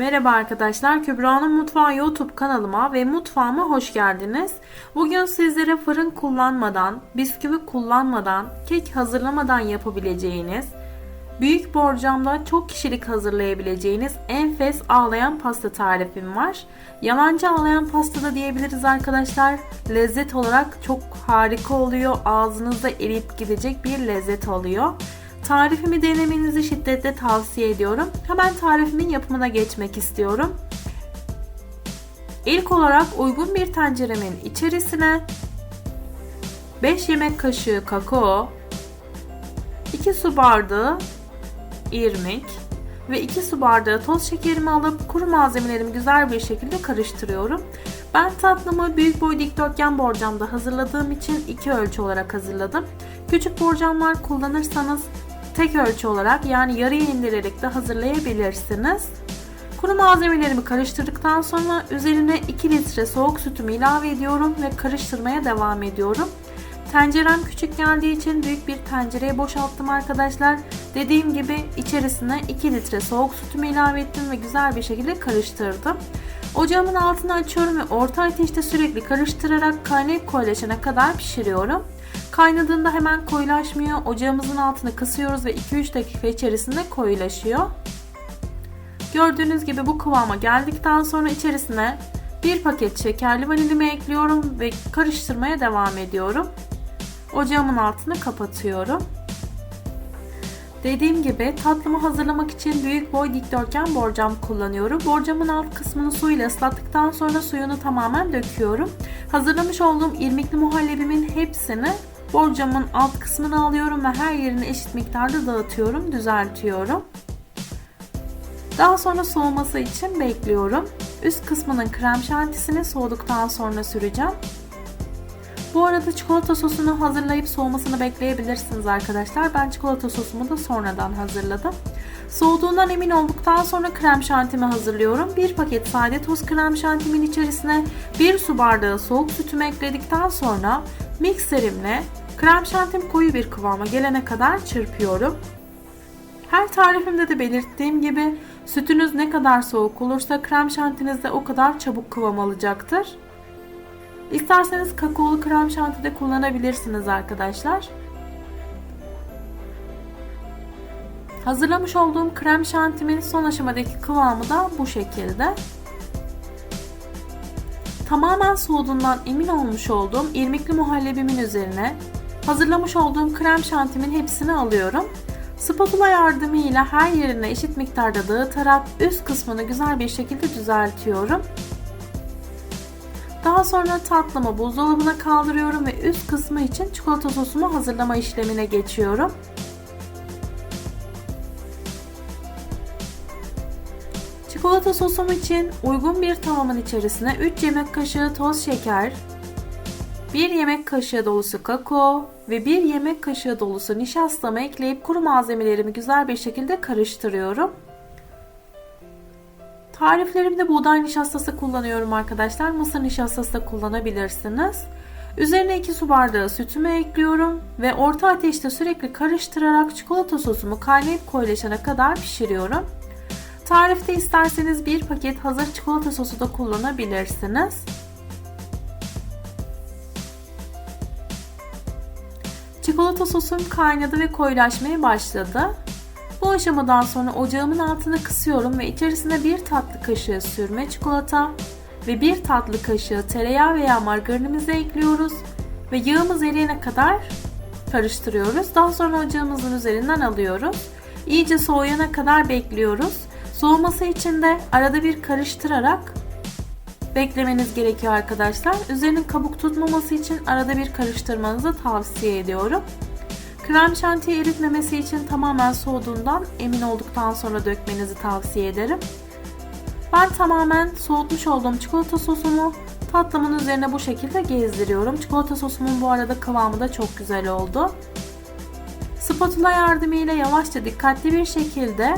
Merhaba arkadaşlar, Kübra'nın Mutfağı YouTube kanalıma ve mutfağıma hoş geldiniz. Bugün sizlere fırın kullanmadan, bisküvi kullanmadan, kek hazırlamadan yapabileceğiniz, büyük borcamda çok kişilik hazırlayabileceğiniz enfes ağlayan pasta tarifim var. Yalancı ağlayan pasta da diyebiliriz arkadaşlar. Lezzet olarak çok harika oluyor. Ağzınızda eriyip gidecek bir lezzet oluyor. Tarifimi denemenizi şiddetle tavsiye ediyorum. Hemen tarifimin yapımına geçmek istiyorum. İlk olarak uygun bir tenceremin içerisine 5 yemek kaşığı kakao, 2 su bardağı irmik ve 2 su bardağı toz şekerimi alıp kuru malzemelerimi güzel bir şekilde karıştırıyorum. Ben tatlımı büyük boy dikdörtgen borcamda hazırladığım için iki ölçü olarak hazırladım. Küçük borcamlar kullanırsanız tek ölçü olarak yani yarıya indirerek de hazırlayabilirsiniz. Kuru malzemelerimi karıştırdıktan sonra üzerine 2 litre soğuk sütümü ilave ediyorum ve karıştırmaya devam ediyorum. Tencerem küçük geldiği için büyük bir tencereye boşalttım arkadaşlar. Dediğim gibi içerisine 2 litre soğuk sütümü ilave ettim ve güzel bir şekilde karıştırdım. Ocağımın altını açıyorum ve orta ateşte sürekli karıştırarak kaynayıp koyulaşana kadar pişiriyorum. Kaynadığında hemen koyulaşmıyor. Ocağımızın altını kısıyoruz ve 2-3 dakika içerisinde koyulaşıyor. Gördüğünüz gibi bu kıvama geldikten sonra içerisine bir paket şekerli vanilimi ekliyorum ve karıştırmaya devam ediyorum. Ocağımın altını kapatıyorum. Dediğim gibi tatlımı hazırlamak için büyük boy dikdörtgen borcam kullanıyorum. Borcamın alt kısmını suyla ıslattıktan sonra suyunu tamamen döküyorum. Hazırlamış olduğum irmikli muhallebimin hepsini borcamın alt kısmını alıyorum ve her yerine eşit miktarda dağıtıyorum, düzeltiyorum. Daha sonra soğuması için bekliyorum. Üst kısmının krem şantisini soğuduktan sonra süreceğim. Bu arada çikolata sosunu hazırlayıp soğumasını bekleyebilirsiniz arkadaşlar. Ben çikolata sosumu da sonradan hazırladım. Soğuduğundan emin olduktan sonra krem şantimi hazırlıyorum. Bir paket sade toz krem şantimin içerisine bir su bardağı soğuk sütümü ekledikten sonra mikserimle krem şantim koyu bir kıvama gelene kadar çırpıyorum. Her tarifimde de belirttiğim gibi sütünüz ne kadar soğuk olursa krem şantiniz de o kadar çabuk kıvam alacaktır. İsterseniz kakaolu krem şanti de kullanabilirsiniz arkadaşlar. Hazırlamış olduğum krem şantimin son aşamadaki kıvamı da bu şekilde. Tamamen soğuduğundan emin olmuş olduğum irmikli muhallebimin üzerine hazırlamış olduğum krem şantimin hepsini alıyorum. Spatula yardımıyla her yerine eşit miktarda dağıtarak üst kısmını güzel bir şekilde düzeltiyorum. Daha sonra tatlımı buzdolabına kaldırıyorum ve üst kısmı için çikolata sosumu hazırlama işlemine geçiyorum. Çikolata sosum için uygun bir tavamın içerisine 3 yemek kaşığı toz şeker, 1 yemek kaşığı dolusu kakao ve 1 yemek kaşığı dolusu nişastamı ekleyip kuru malzemelerimi güzel bir şekilde karıştırıyorum. Tariflerimde buğday nişastası kullanıyorum arkadaşlar. Mısır nişastası da kullanabilirsiniz. Üzerine 2 su bardağı sütümü ekliyorum ve orta ateşte sürekli karıştırarak çikolata sosumu kaynayıp koyulaşana kadar pişiriyorum. Tarifte isterseniz bir paket hazır çikolata sosu da kullanabilirsiniz. Çikolata sosum kaynadı ve koyulaşmaya başladı. Bu aşamadan sonra ocağımın altını kısıyorum ve içerisine bir tatlı kaşığı sürme çikolata ve bir tatlı kaşığı tereyağı veya margarinimizi ekliyoruz ve yağımız eriyene kadar karıştırıyoruz. Daha sonra ocağımızın üzerinden alıyoruz. İyice soğuyana kadar bekliyoruz. Soğuması için de arada bir karıştırarak beklemeniz gerekiyor arkadaşlar. Üzerinin kabuk tutmaması için arada bir karıştırmanızı tavsiye ediyorum. Krem şantiyi eritmemesi için tamamen soğuduğundan emin olduktan sonra dökmenizi tavsiye ederim. Ben tamamen soğutmuş olduğum çikolata sosumu tatlımın üzerine bu şekilde gezdiriyorum. Çikolata sosumun bu arada kıvamı da çok güzel oldu. Spatula yardımıyla yavaşça dikkatli bir şekilde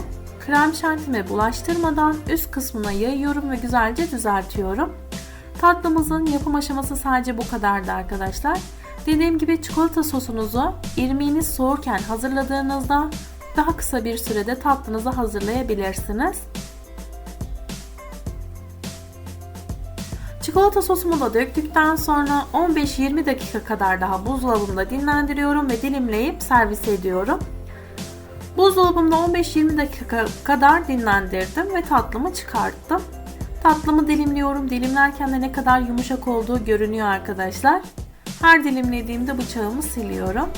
krem şantime bulaştırmadan üst kısmına yayıyorum ve güzelce düzeltiyorum. Tatlımızın yapım aşaması sadece bu kadardı arkadaşlar. Dediğim gibi çikolata sosunuzu irmiğiniz soğurken hazırladığınızda daha kısa bir sürede tatlınızı hazırlayabilirsiniz. Çikolata sosumu da döktükten sonra 15-20 dakika kadar daha buzdolabında dinlendiriyorum ve dilimleyip servis ediyorum. Buzdolabımda 15-20 dakika kadar dinlendirdim ve tatlımı çıkarttım. Tatlımı dilimliyorum. Dilimlerken de ne kadar yumuşak olduğu görünüyor arkadaşlar. Her dilimlediğimde bıçağımı siliyorum.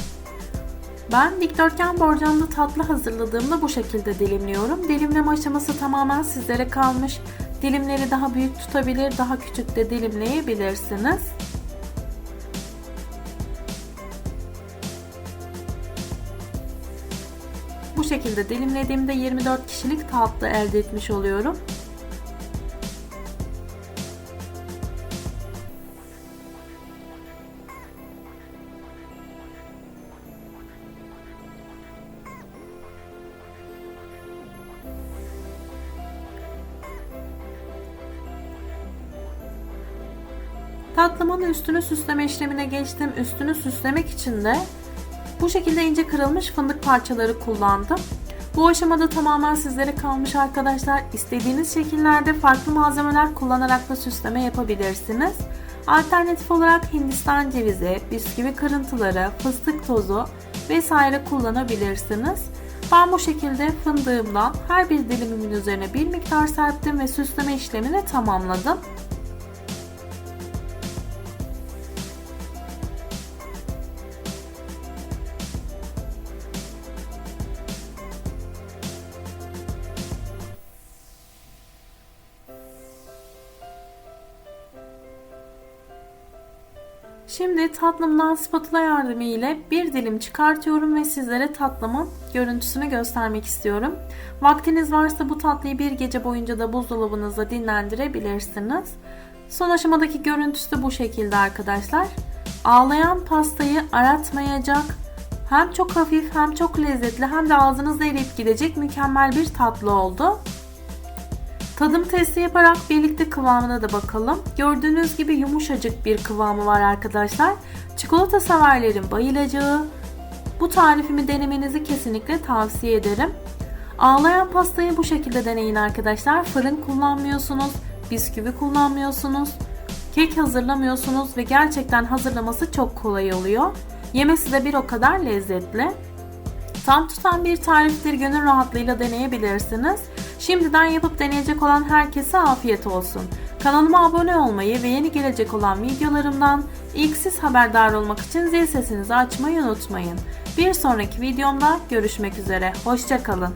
Ben dikdörtgen borcamda tatlı hazırladığımda bu şekilde dilimliyorum. Dilimleme aşaması tamamen sizlere kalmış. Dilimleri daha büyük tutabilir, daha küçük de dilimleyebilirsiniz. Bu şekilde dilimlediğimde 24 kişilik tatlı elde etmiş oluyorum. Tatlımın üstünü süsleme işlemine geçtim. Üstünü süslemek için de bu şekilde ince kırılmış fındık parçaları kullandım. Bu aşamada tamamen sizlere kalmış arkadaşlar. İstediğiniz şekillerde farklı malzemeler kullanarak da süsleme yapabilirsiniz. Alternatif olarak Hindistan cevizi, bisküvi kırıntıları, fıstık tozu vesaire kullanabilirsiniz. Ben bu şekilde fındığımdan her bir dilimimin üzerine bir miktar serptim ve süsleme işlemini tamamladım. Şimdi tatlımdan spatula yardımı ile bir dilim çıkartıyorum ve sizlere tatlımın görüntüsünü göstermek istiyorum. Vaktiniz varsa bu tatlıyı bir gece boyunca da buzdolabınızda dinlendirebilirsiniz. Son aşamadaki görüntüsü de bu şekilde arkadaşlar. Ağlayan pastayı aratmayacak, hem çok hafif hem çok lezzetli hem de ağzınızda eriyip gidecek mükemmel bir tatlı oldu. Tadım testi yaparak birlikte kıvamına da bakalım. Gördüğünüz gibi yumuşacık bir kıvamı var arkadaşlar. Çikolata severlerin bayılacağı bu tarifimi denemenizi kesinlikle tavsiye ederim. Ağlayan pastayı bu şekilde deneyin arkadaşlar. Fırın kullanmıyorsunuz, bisküvi kullanmıyorsunuz, kek hazırlamıyorsunuz ve gerçekten hazırlaması çok kolay oluyor. Yemesi de bir o kadar lezzetli. Tam tutan bir tariftir gönül rahatlığıyla deneyebilirsiniz. Şimdiden yapıp deneyecek olan herkese afiyet olsun. Kanalıma abone olmayı ve yeni gelecek olan videolarımdan ilk siz haberdar olmak için zil sesinizi açmayı unutmayın. Bir sonraki videomda görüşmek üzere. Hoşçakalın.